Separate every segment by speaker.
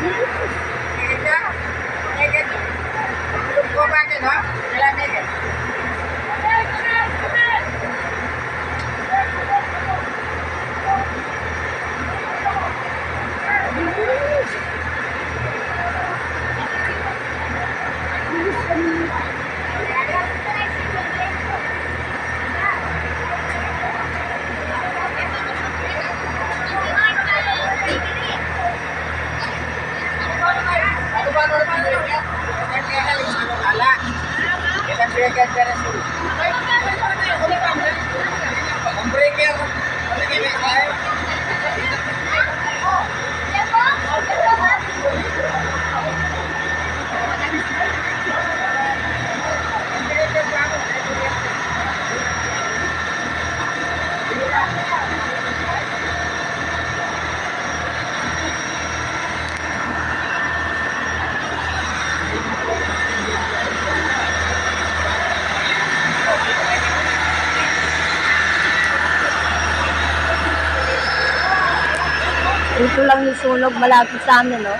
Speaker 1: Dito Thank you. Lang yung sunog malapit sa amin, no?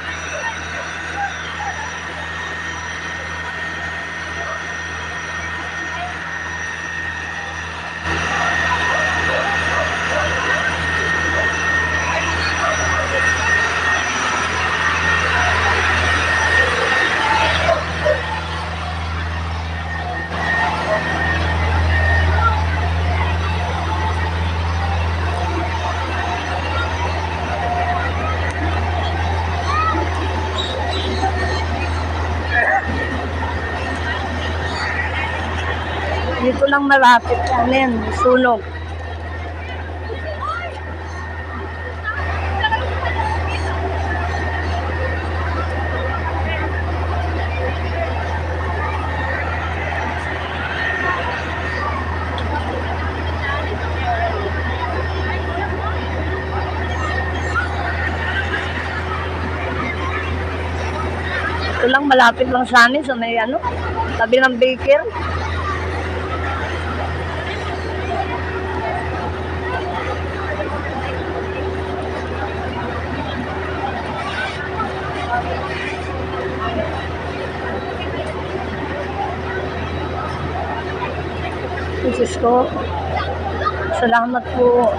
Speaker 1: Dito lang malapit sa amin, sunog. Ito lang, malapit lang sa amin, sa may ano, tabi ng baker. Diyos ko, salamat po.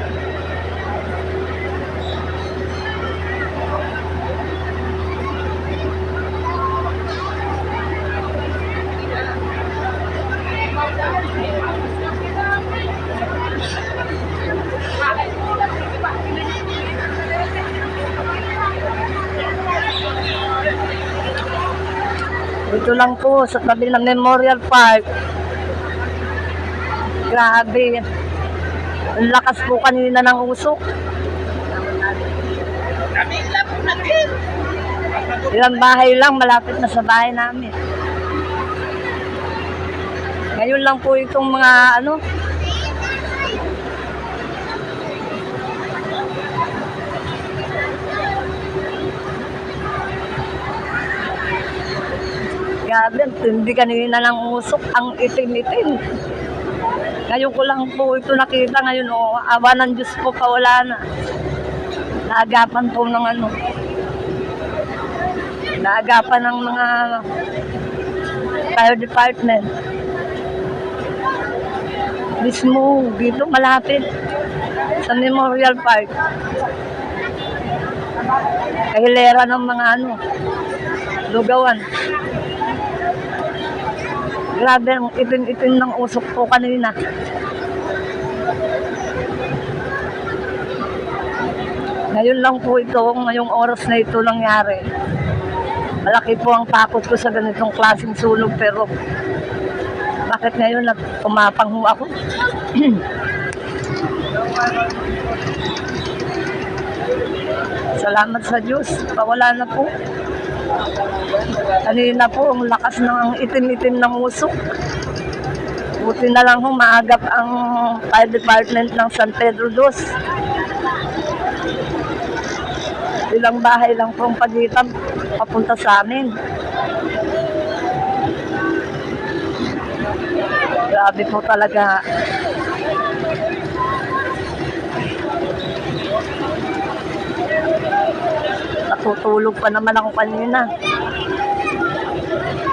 Speaker 1: Ito lang po sa tabi ng Memorial Park. Grabe. Ang lakas po kanina ng usok. Ilang bahay lang, malapit na sa bahay namin. Ngayon lang po itong mga ano, Grabe, ang tindi kanina ng usok, ang itim-itim. Ngayon ko lang po ito nakita ngayon, oh, awa ng Diyos po, pawala na. Naagapan po ng ano, naagapan ng mga fire department. Mismo, dito malapit, sa Memorial Park. Kahilera ng mga ano, lugawan. Grabe, ang itim-itim ng usok po kanina. Ngayon lang po ito, ngayong oras na ito nangyari. Malaki po ang takot ko sa ganitong klaseng sunog pero bakit ngayon nag tumapang ho ako? Salamat sa Diyos. Pawala na po. Kanina po, ang lakas ng itim-itim ng usok. Buti na lang ho, maagap ang fire department ng San Pedro Dos. Ilang bahay lang po ang pagitan papunta sa amin. Grabe po talaga. Natutulog pa naman ako kanina.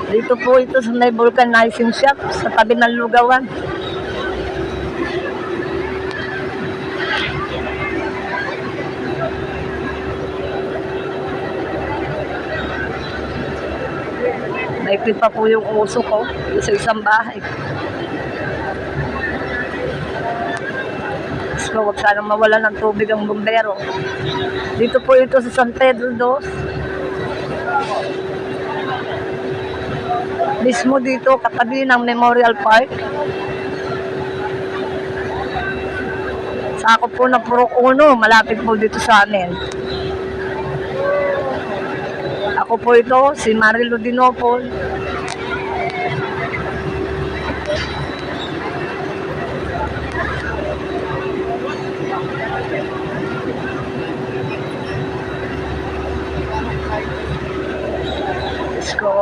Speaker 1: Dito po ito sa may vulcanizing shop sa tabi ng lugawan. Maikli pa po yung uso ko sa isang bahay. So, huwag sanang mawala ng tubig ang bumbero. Dito po ito sa San Pedro Dos. Mismo dito, katabi ng Memorial Park. Sa ako po ng Purok Uno, malapit po dito sa amin. Ako po ito, si Marilo Dinopol.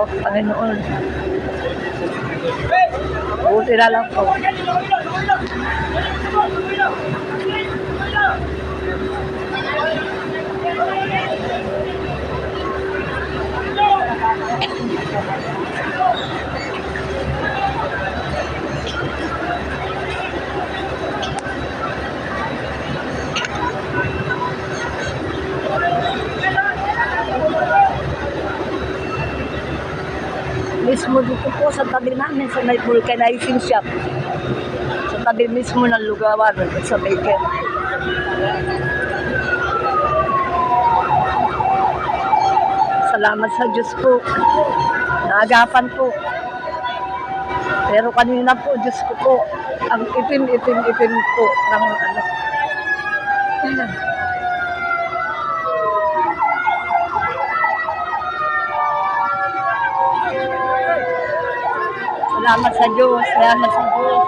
Speaker 1: Ko, Panginoon. Buti na lang po. Dito po sa tabi namin sa may vulcanizing shop. Sa tabi mismo ng lugawan sa Bacon. Salamat sa Diyos po. Naagapan po. Pero kanina po, Diyos ko po, ang itim-itim-itim po ng ano. Ayan. Salamat sa Diyos. Salamat sa Diyos.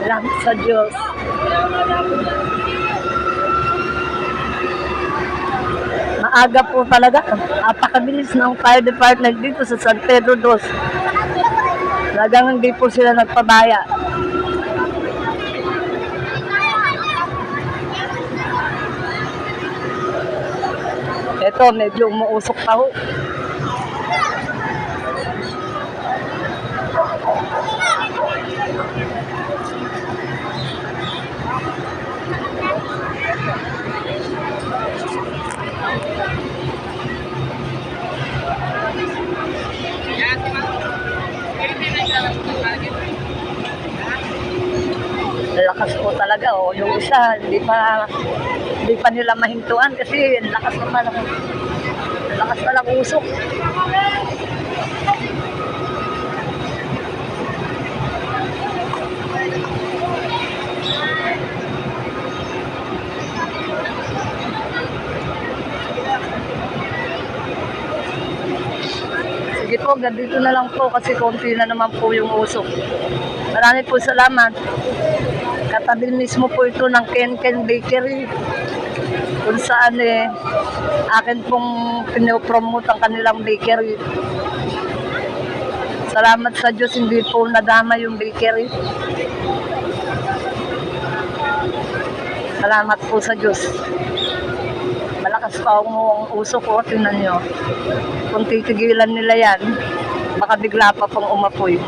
Speaker 1: Salamat sa Diyos. Maaga po talaga. Napakabilis ng fire department dito sa San Pedro Dos. Talagang hindi po sila nagpabaya. Ito, medyo umuusok pa ho. Po talaga, oh. Yung isa, hindi pa, hindi pa nila mahintuan kasi ang lakas naman ng, lakas pa ng usok. Sige po, ganito na lang po kasi konti na naman po yung usok. Marami po salamat. Katabi mismo po ito ng Ken Ken Bakery. Kung saan eh, akin pong pinopromote ang kanilang bakery. Salamat sa Diyos, hindi po nadama yung bakery. Salamat po sa Diyos. Malakas pa ang uso ko, tingnan nyo. Kung titigilan nila yan, baka bigla pa pang umapoy.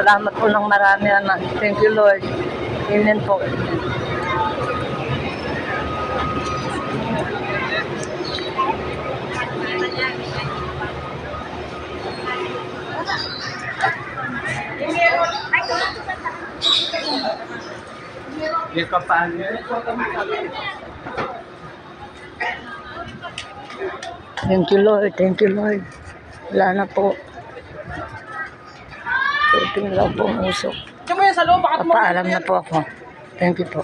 Speaker 1: Salamat po ng marami, anak. Thank you, Lord. Amen po.
Speaker 2: Yung kampanya.
Speaker 1: Thank you, Lord. Thank you, Lord. Wala na po. Kunting lang po ang usok. Papaalam na po ako. Thank you po.